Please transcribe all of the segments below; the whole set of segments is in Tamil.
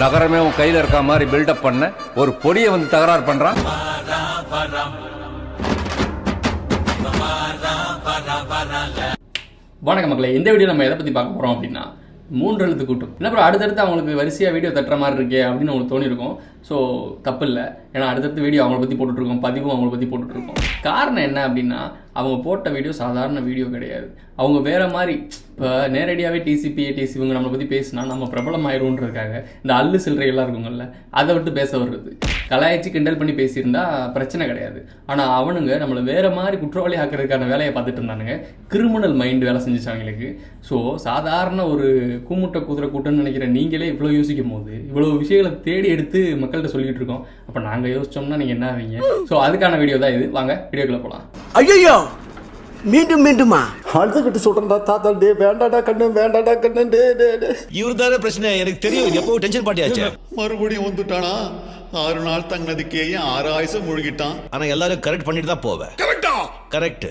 நகரமே உன் கையில் இருக்க மாதிரி பில்டப் பண்ண ஒரு பொடியை வந்து தகராறு பண்றான். வணக்கம் மக்களே இந்த வீடியோ நம்ம எதை பற்றி பார்க்க போகிறோம் அப்படின்னா மூன்று எழுத்து கூட்டம். என்ன அப்புறம் அடுத்தடுத்து அவங்களுக்கு வரிசையாக வீடியோ தட்டுற மாதிரி இருக்கே அப்படின்னு உங்களுக்கு தோணிருக்கும் ஸோ தப்பு இல்லை ஏன்னா அடுத்தடுத்த வீடியோ அவங்கள பற்றி போட்டுட்ருக்கோம். பதிவும் அவங்கள பற்றி போட்டுட்ருக்கோம். காரணம் என்ன அப்படின்னா அவங்க போட்ட வீடியோ சாதாரண வீடியோ கிடையாது. அவங்க வேறு மாதிரி இப்போ நேரடியாகவே டிசிபி டிசி இவங்க நம்மளை பற்றி பேசினா நம்ம பிரபலம் ஆயிரும்ன்றதுக்காக இந்த அல்லு சில்லறை எல்லாம் அதை விட்டு பேச வர்றது. கலாய்ச்சி கிண்டல் பண்ணி பேசியிருந்தா பிரச்சனை கிடையாது. ஆனால் அவனுங்க நம்மளை வேறு மாதிரி குற்றவாளி ஆக்கிறதுக்கான வேலையை பார்த்துட்டு இருந்தானுங்க. கிரிமினல் மைண்டு வேலை செஞ்சுச்சு அவங்களுக்கு ஸோ சாதாரண ஒரு கூமுட்டை குதிரை கூட்டம்னு நினைக்கிற நீங்களே இவ்வளோ யோசிக்கும் போது இவ்வளோ விஷயங்களை தேடி எடுத்து மக்கள்கிட்ட சொல்லிட்டு இருக்கோம். அப்போ நாங்கள் யோசிச்சோம்னா நீங்கள் என்ன ஆவீங்க? ஸோ அதுக்கான வீடியோ தான் இது. வாங்க வீடியோக்குள்ளே போகலாம் ஐயோ மீண்டும் மீண்டுமா? அழுதுகிட்டு சொல்றேன்டா தாத்தா டே வேண்டாடா கண்ணு வேண்டாடா கண்ணு டே டே டே இவர் தானே பிரச்சனை? எனக்கு தெரியும். எப்போ டென்ஷன் பாட்டியாச்சு மறுபடியும் வந்துட்டானா? ஆறு நாள் தங்கினதுக்கே ஆறு ஆயுசம் முழுகிட்டான். ஆனா எல்லாரும் கரெக்ட் பண்ணிட்டு தான் போவேன் கரெக்டா கரெக்ட்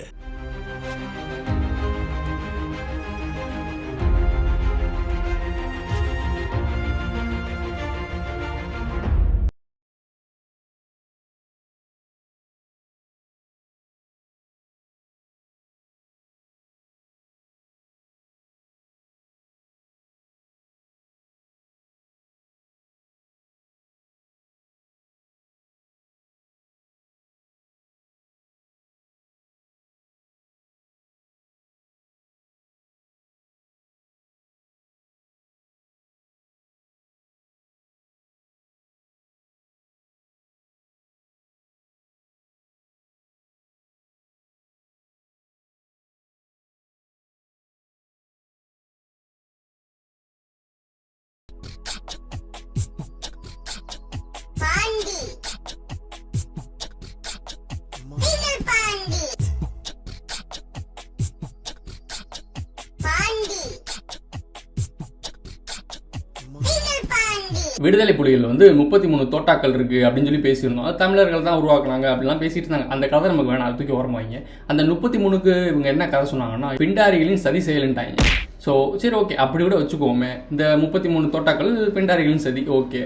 விடுதலை புலிகள் வந்து முப்பத்தி மூணு தோட்டாக்கள் இருக்கு அப்படின்னு சொல்லி பேசியிருந்தோம். அது தமிழர்கள் தான் உருவாக்குனாங்க அப்படிலாம் பேசிட்டு இருந்தாங்க. அந்த கதை நமக்கு வேணாம் தூக்கி ஓரமா அந்த முப்பத்தி மூணுக்கு இவங்க என்ன கதை சொன்னாங்கன்னா பிண்டாரிகளின் சதி செயலுன்ட்டாங்க ஸோ சரி ஓகே அப்படி கூட வச்சுக்கோமே. இந்த முப்பத்தி மூணு தோட்டாக்கள் பிண்டாரிகளின் சதி ஓகே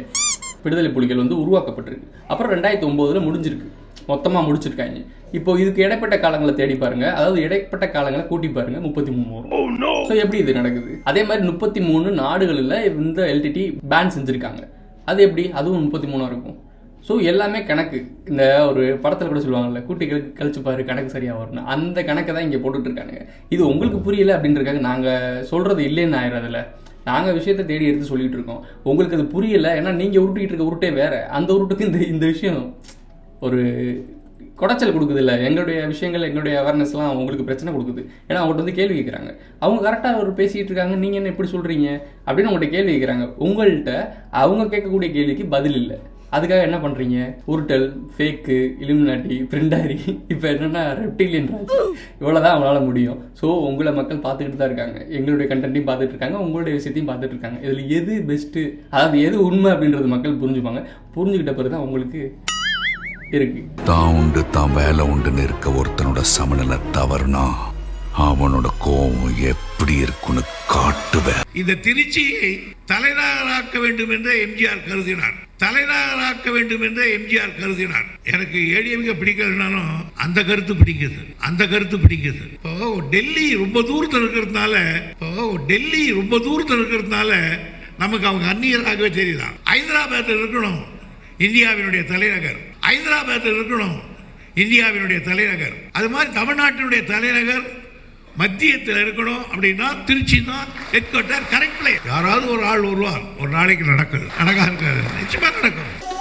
விடுதலை புலிகள் வந்து உருவாக்கப்பட்டிருக்கு. அப்புறம் ரெண்டாயிரத்தி ஒம்போதில் முடிஞ்சிருக்கு. மொத்தமாக முடிச்சிருக்காங்க. இப்போ இதுக்கு இடைப்பட்ட காலங்களை தேடி பாருங்க. அதாவது இடைப்பட்ட காலங்களை கூட்டி பாருங்க முப்பத்தி மூணு. ஸோ எப்படி இது நடக்குது? அதே மாதிரி முப்பத்தி மூணு நாடுகளில் இந்த எல்டிடி பேன் செஞ்சுருக்காங்க. அது எப்படி? அதுவும் முப்பத்தி மூணா இருக்கும். ஸோ எல்லாமே கணக்கு. இந்த ஒரு படத்தில் கூட சொல்லுவாங்கல்ல கூட்டி கழி கழிச்சு பாரு கணக்கு சரியாக வரணும் அந்த கணக்கை தான் இங்கே போட்டுட்டு இருக்கானுங்க இது உங்களுக்கு புரியல அப்படின்றக்காக நாங்கள் சொல்கிறது இல்லைன்னு ஆயிடுறதில்ல நாங்கள் விஷயத்தை தேடி எடுத்து சொல்லிட்டு இருக்கோம் உங்களுக்கு அது புரியல ஏன்னா நீங்கள் உருட்டிக்கிட்டு இருக்க உருட்டே வேற. அந்த உருட்டுக்கு இந்த இந்த விஷயம் ஒரு குடைச்சல் கொடுக்குது இல்லை எங்களுடைய விஷயங்கள் எங்களுடைய அவேர்னஸ்லாம் அவங்களுக்கு பிரச்சனை கொடுக்குது. ஏன்னா அவங்கள்ட்ட வந்து கேள்வி கேட்குறாங்க அவங்க கரெக்டாக ஒரு பேசிகிட்டு இருக்காங்க. நீங்கள் என்ன எப்படி சொல்கிறீங்க அப்படின்னு உங்கள்கிட்ட கேள்வி கேட்குறாங்க உங்கள்கிட்ட அவங்க கேட்கக்கூடிய கேள்விக்கு பதில் இல்லை. அதுக்காக என்ன பண்ணுறீங்க உருட்டல் ஃபேக்கு இலுமினாட்டி பிரிண்டாரி இப்போ என்னென்னா ரெப்டிலியன் ராஜ். இவ்வளோதான் அவங்களால முடியும். ஸோ உங்களை மக்கள் பார்த்துக்கிட்டு தான் இருக்காங்க. எங்களுடைய கண்டென்ட்டையும் பார்த்துட்டு இருக்காங்க. உங்களுடைய விஷயத்தையும் பார்த்துட்டு இருக்காங்க. இதில் எது பெஸ்ட்டு அதாவது எது உண்மை அப்படின்றது மக்கள் புரிஞ்சுப்பாங்க. புரிஞ்சுக்கிட்ட பிறகு தான் உங்களுக்கு இருக்கு. தான் உண்டு தான் வேலை உண்டுன்னு இருக்க ஒருத்தனோட சமநிலை தவறுனா அவனோட கோவம் எப்படி இருக்குன்னு காட்டுவேன். இந்த திருச்சியை தலைநகராக்க வேண்டும் என்று எம்ஜிஆர் கருதினார். தலைநகராக்க வேண்டும் என்று எம்ஜிஆர் கருதினார். எனக்கு ஏடிஎம்க பிடிக்கலனாலும் அந்த கருத்து பிடிக்குது. அந்த கருத்து பிடிக்குது. இப்போ டெல்லி ரொம்ப தூரத்தில் இருக்கிறதுனால இப்போ டெல்லி ரொம்ப தூரத்தில் இருக்கிறதுனால நமக்கு அவங்க அந்நியராகவே தெரியுதான். ஹைதராபாத்தில் இருக்கணும். இந்தியாவினுடைய தலைநகர். ஹைதராபாத்தில் இருக்கணும். இந்தியாவினுடைய தலைநகர். அது மாதிரி தமிழ்நாட்டினுடைய தலைநகர் மத்தியத்தில் இருக்கணும் அப்படின்னா திருச்சி தான் ஹெட் குவார்ட்டர் கரெக்ட் யாராவது ஒரு ஆள் வருவார். ஒரு நாளைக்கு நடக்குது. நடக்காது. நிச்சயமாக நடக்கும்.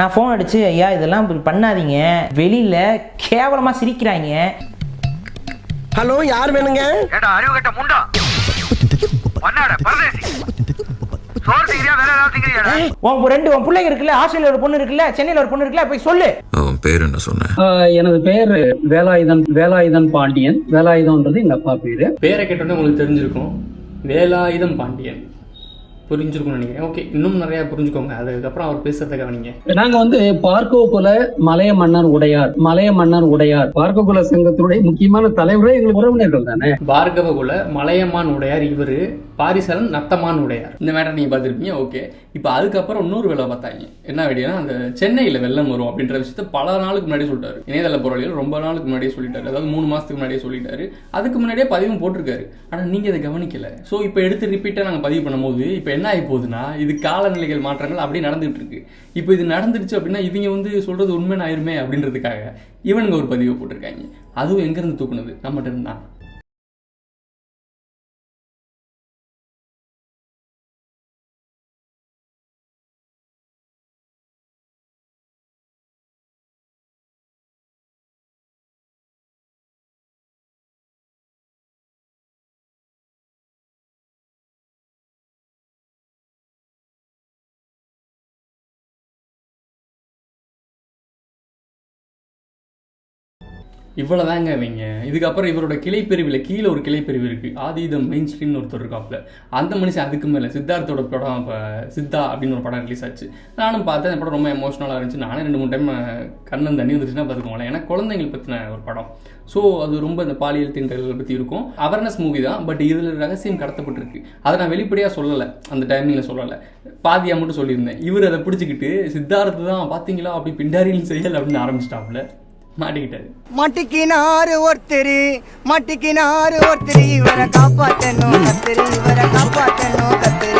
நான் ஃபோன் அடிச்சு ஐயா இதெல்லாம் இப்படி பண்ணாதீங்க. வெளியில கேவலமா சிரிக்கிறாங்க ஹலோ யார் வேணுங்க? ஏடா அறிவு கட்ட முண்டா. பண்ணாட பரதேசி. உன் ரெண்டு உன் பிள்ளைங்க இருக்குல்ல ஆஸ்திரேலியா ஒரு பொண்ணு இருக்குல்ல சென்னையில ஒரு பொண்ணு இருக்குல்ல போய் சொல்லு. அவன் பேர் என்ன சொன்ன? எனது பெயர் வேலாயுதன் வேலாயுதன் பாண்டியன். வேலாயுதம்ன்றது எங்க அப்பா பேரு. பேரை கேட்டோன்னே உங்களுக்கு தெரிஞ்சிருக்கும். வேலாயுதம் பாண்டியன். புரிஞ்சிருக்கும்னு நினைக்கிறேன். ஓகே இன்னும் நிறையா புரிஞ்சுக்கோங்க. அதுக்கப்புறம் அவர் பேசுறத கவனிங்க. நாங்க வந்து பார்க்கோ குல மலைய மன்னர் உடையார் மலைய மன்னர் உடையார். பார்க்கோ குல சங்கத்தினுடைய முக்கியமான தலைவரே எங்களுக்கு உறவினர்கள் தானே? பார்கவ குல மலையமான் உடையார் இவர் பாரிசலன் நத்தமான் உடையார். இந்த மேட்டர் நீங்கள் பார்த்துருப்பீங்க. ஓகே இப்போ அதுக்கப்புறம் இன்னொரு வேலை பார்த்தாங்க. என்ன வேடினா அந்த சென்னையில் வெள்ளம் வரும் அப்படின்ற விஷயத்த பல நாளுக்கு முன்னாடியே சொல்லிட்டாரு. இணையதள பொருளில் ரொம்ப நாளுக்கு முன்னாடியே சொல்லிட்டாரு. அதாவது மூணு மாதத்துக்கு முன்னாடியே சொல்லிட்டாரு. அதுக்கு முன்னாடியே பதிவும் போட்டிருக்காரு. ஆனால் நீங்கள் அதை கவனிக்கலை. ஸோ இப்போ எடுத்து ரிப்பீட்டாக நாங்கள் பதிவு பண்ணும்போது இப்போ என்ன ஆகி போகுதுன்னா இது காலநிலைகள் மாற்றங்கள் அப்படியே நடந்துகிட்டு இருக்கு. இப்போ இது நடந்துடுச்சு அப்படின்னா இவங்க வந்து சொல்கிறது உண்மைன்னு ஆயிருமே அப்படின்றதுக்காக இவனுங்க ஒரு பதிவை போட்டிருக்காங்க. அதுவும் எங்கேருந்து தூக்குனது? நம்மகிட்ட இருந்தான் இவ்வளோதாங்க இவங்க. இதுக்கப்புறம் இவரோட கிளை பிரிவில் கீழே ஒரு கிளை பிரிவு இருக்குது ஆதீதம் மெயின் ஸ்ட்ரீம்னு ஒருத்தர் இருக்காப்புல. அந்த மனுஷன் அதுக்கு மேலே சித்தார்த்தோட படம் இப்போ சித்தா அப்படின்னு ஒரு படம் ரிலீஸ் ஆச்சு. நானும் பார்த்தேன் அந்த படம் ரொம்ப எமோஷனலாக இருந்துச்சு. நானே ரெண்டு மூணு டைம் கண்ணன் தண்ணி வந்துச்சுன்னா பார்த்துக்கோங்களேன் ஏன்னா குழந்தைகள் பற்றின ஒரு படம். ஸோ அது ரொம்ப இந்த பாலியல் தீண்டல்களை பற்றி இருக்கும். அவேர்னஸ் மூவி தான் பட் இதில் ரகசியம் கடத்தப்பட்டிருக்கு. அதை நான் வெளிப்படையாக சொல்லலை. அந்த டைமிங்கில் சொல்லலை. பாதியாக மட்டும் சொல்லியிருந்தேன். இவர் அதை பிடிச்சிக்கிட்டு சித்தார்த்து தான் பார்த்தீங்களா அப்படி பிண்டாரியில் செயல் அப்படின்னு ஆரம்பிச்சிட்டாப்புல. மாட்டிக்கிட்டாரு. மாட்டிக்கினாரு ஒருத்தர் மாட்டிக்கினாரு ஒருத்தர். இவரை காப்பாத்தணும் கத்திரி. இவரை காப்பாத்தணும் கத்திரி.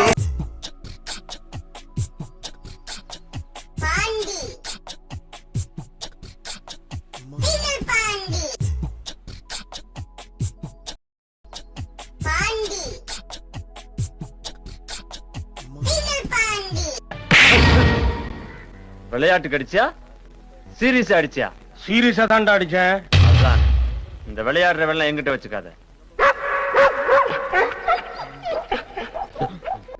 விளையாட்டு கடிச்சியா? சீரியஸா அடிச்சியா? சீரியஸா அடிச்சேன். அதான். இந்த விளையாடுற வெள்ளம் எங்கிட்ட வச்சுக்காத.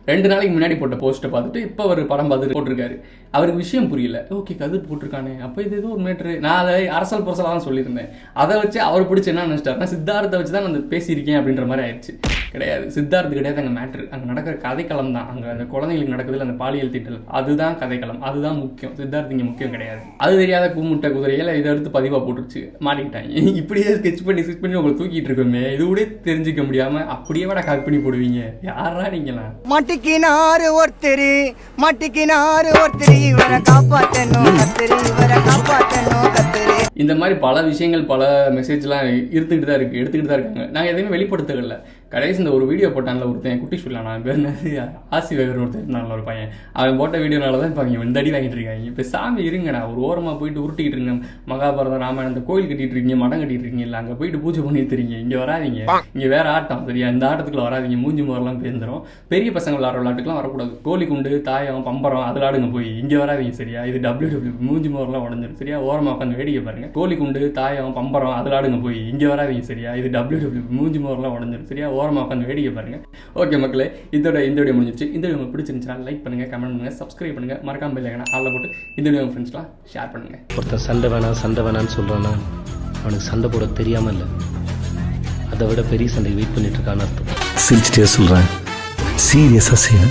ரெண்டு நாளைக்கு முன்னாடி போட்ட போஸ்ட்டை பார்த்துட்டு இப்போ அவர் படம் பார்த்துட்டு போட்டிருக்காரு. அவருக்கு விஷயம் புரியல. ஓகே கதிர் போட்டிருக்கானே. அப்போ இது ஏதோ ஒரு மேட்ரு நான் அதை அரசல் புரசலாக தான் சொல்லியிருந்தேன். அதை வச்சு அவர் பிடிச்சி என்ன நினச்சிட்டாருன்னா சித்தார்த்தை வச்சு தான் நான் அந்த பேசியிருக்கேன் அப்படின்ற மாதிரி ஆயிடுச்சு. கிடையாது. சித்தார்த்து கிடையாது அங்கே மேட்ரு அங்கே நடக்கிற கதைக்களம் தான். அங்கே அந்த குழந்தைங்களுக்கு நடக்குதுல அந்த பாலியல் திட்டல். அதுதான் கதைக்களம். அதுதான் முக்கியம். சித்தார்த்து இங்கே முக்கியம் கிடையாது. அது தெரியாத கூமுட்டை குதிரையில இதை எடுத்து பதிவாக போட்டுருச்சு. மாட்டிக்கிட்டாங்க. இப்படியே ஸ்கெச் பண்ணி ஸ்கெச் பண்ணி உங்களை தூக்கிட்டு இருக்கோமே. இது கூட தெரிஞ்சுக்க முடியாமல் அப்படியே விட பண்ணி போடுவீங்க. யாரா நீங்களாம்? மாட்டிக்கினாரு ஒருத்தர் மாட்டிக்கினாரு ஒருத்தர். இவரை கத்திரி. இவரை கத்திரி. இந்த மாதிரி பல விஷயங்கள் பல மெசேஜ்லாம் இருந்துக்கிட்டு தான் இருக்குது எடுத்துக்கிட்டு தான் இருக்காங்க. நாங்கள் எதையுமே வெளிப்படுத்தல கடைசி இந்த ஒரு வீடியோ போட்டான்ல ஒருத்தன் குட்டி சொல்லலாம் நான் பேர் ஆசி வேகர் ஒருத்தன் இருந்தான்ல ஒரு பையன். அவன் போட்ட வீடியோனால தான் இப்போ அவங்க இந்த அடி வாங்கிட்டு இருக்காங்க இப்போ சாமி இருங்கடா ஒரு ஓரமாக போயிட்டு உருட்டிக்கிட்டு இருங்க. மகாபாரதம் ராமாயணம் இந்த கோயில் கட்டிட்டு இருக்கீங்க மடம் கட்டிட்டு இருக்கீங்க இல்லை அங்கே போயிட்டு பூஜை பண்ணிட்டு இருக்கீங்க இங்கே வராதிங்க. இங்கே வேற ஆட்டம் சரியா? இந்த ஆட்டத்துக்குள்ள வராதீங்க. மூஞ்சி மோரெல்லாம் பேந்துரும். பெரிய பசங்க விளாட்ற விளாட்டுக்குலாம் வரக்கூடாது. கோழி குண்டு தாயம் பம்பரம் அதில் ஆடுங்க போய். இங்கே வராதிங்க சரியா? இது டபிள்யூ டபிள்யூ மூஞ்சி மோரெல்லாம் உடஞ்சிடும் சரியா? ஓரமாக உட்காந்து வேடிக்கை பாருங்க. கோழி குண்டு தாயம் பம்பரம் அதில் ஆடுங்க போய். இங்கே வராதிங்க சரியா? இது டபிள்யூ டபிள்யூ மூஞ்சி மோரெல்லாம் உடஞ்சிரும் சரியா? ஓரமாக உட்காந்து வேடிக்கை பாருங்க. ஓகே மக்களே இதோட இந்த வீடியோ முடிஞ்சிச்சு இந்த வீடியோ உங்களுக்கு பிடிச்சிருந்துச்சுன்னா லைக் பண்ணுங்க கமெண்ட் பண்ணுங்க சப்ஸ்கிரைப் பண்ணுங்க. மறக்காம பெல் ஐக்கனை ஆளில் போட்டு இந்த வீடியோ உங்கள் ஃப்ரெண்ட்ஸ்லாம் ஷேர் பண்ணுங்க. ஒருத்தன் சண்டை வேணாம் சண்டை வேணாம்னு சொல்றான்னா அவனுக்கு சண்டை போட தெரியாம இல்ல. அதை விட பெரிய சண்டை வெயிட் பண்ணிட்டு இருக்கான்னு அர்த்தம். சிரிச்சிட்டே சொல்றேன். சீரியஸா செய்ய